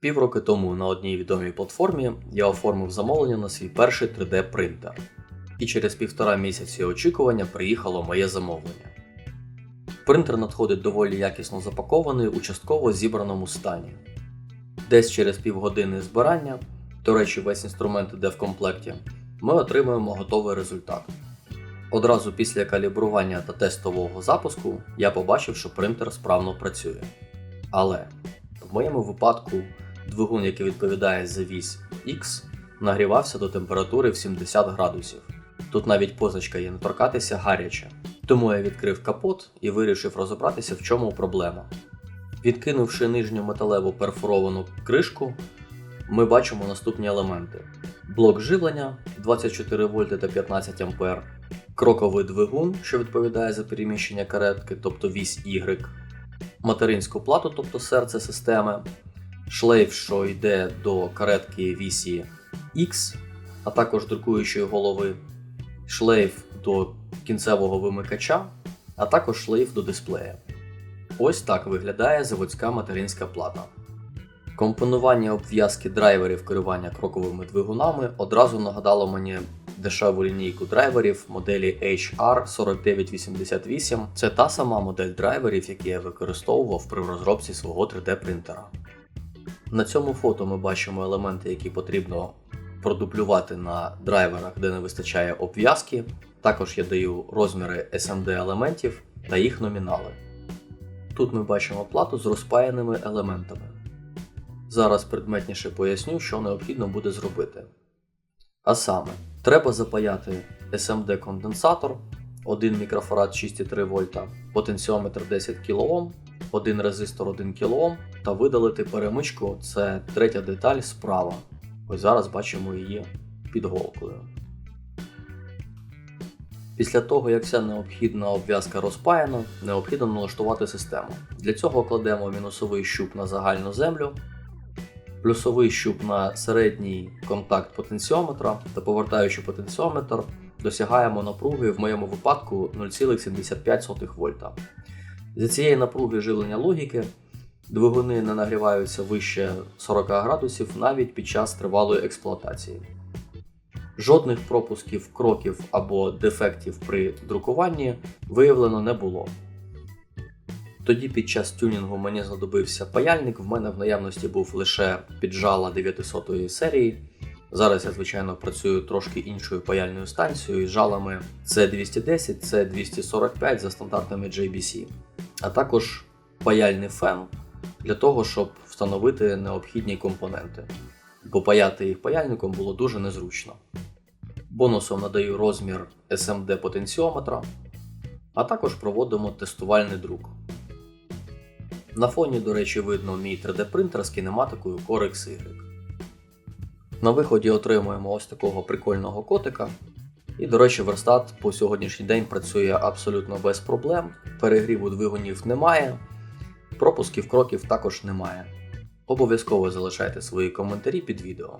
Півроки тому на одній відомій платформі я оформив замовлення на свій перший 3D принтер. І через півтора місяці очікування приїхало моє замовлення. Принтер надходить доволі якісно запакований у частково зібраному стані. Десь через півгодини збирання, до речі, весь інструмент іде в комплекті, ми отримуємо готовий результат. Одразу після калібрування та тестового запуску я побачив, що принтер справно працює. Але в моєму випадку двигун, який відповідає за вісь X, нагрівався до температури в 70 градусів. Тут навіть позначка є не торкатися гаряче. Тому я відкрив капот і вирішив розібратися, в чому проблема. Відкинувши нижню металеву перфоровану кришку, ми бачимо наступні елементи: блок живлення 24 вольти та 15 А, кроковий двигун, що відповідає за переміщення каретки, тобто вісь Y, материнську плату, тобто серце системи, шлейф, що йде до каретки вісі X, а також друкуючої голови, шлейф до кінцевого вимикача, а також шлейф до дисплея. Ось так виглядає заводська материнська плата. Компонування обв'язки драйверів керування кроковими двигунами одразу нагадало мені дешеву лінійку драйверів моделі HR4988. Це та сама модель драйверів, які я використовував при розробці свого 3D принтера. На цьому фото ми бачимо елементи, які потрібно продублювати на драйверах, де не вистачає обв'язки. Також я даю розміри SMD елементів та їх номінали. Тут ми бачимо плату з розпаяними елементами. Зараз предметніше поясню, що необхідно буде зробити. А саме, треба запаяти SMD конденсатор, 1 мікрофарад 6,3 вольта, потенціометр 10 кОм, один резистор 1 кОм та видалити перемичку це третя деталь справа. Ось зараз бачимо її під голкою. Після того, як вся необхідна обв'язка розпаяна, необхідно налаштувати систему. Для цього кладемо мінусовий щуп на загальну землю, плюсовий щуп на середній контакт потенціометра та повертаючи потенціометр, досягаємо напруги в моєму випадку 0,75 вольта. За цієї напруги живлення логіки двигуни не нагріваються вище 40 градусів навіть під час тривалої експлуатації. Жодних пропусків, кроків або дефектів при друкуванні виявлено не було. Тоді під час тюнінгу мені знадобився паяльник, в мене в наявності був лише піджала 900 серії. Зараз я, звичайно, працюю трошки іншою паяльною станцією з жалами C210, C245 за стандартами JBC, а також паяльний фен для того, щоб встановити необхідні компоненти, бо паяти їх паяльником було дуже незручно. Бонусом надаю розмір SMD потенціометра, а також проводимо тестувальний друк. На фоні, до речі, видно мій 3D принтер з кінематикою Corex Y. На виході отримуємо ось такого прикольного котика. І, до речі, верстат по сьогоднішній день працює абсолютно без проблем. Перегріву двигунів немає, пропусків кроків також немає. Обов'язково залишайте свої коментарі під відео.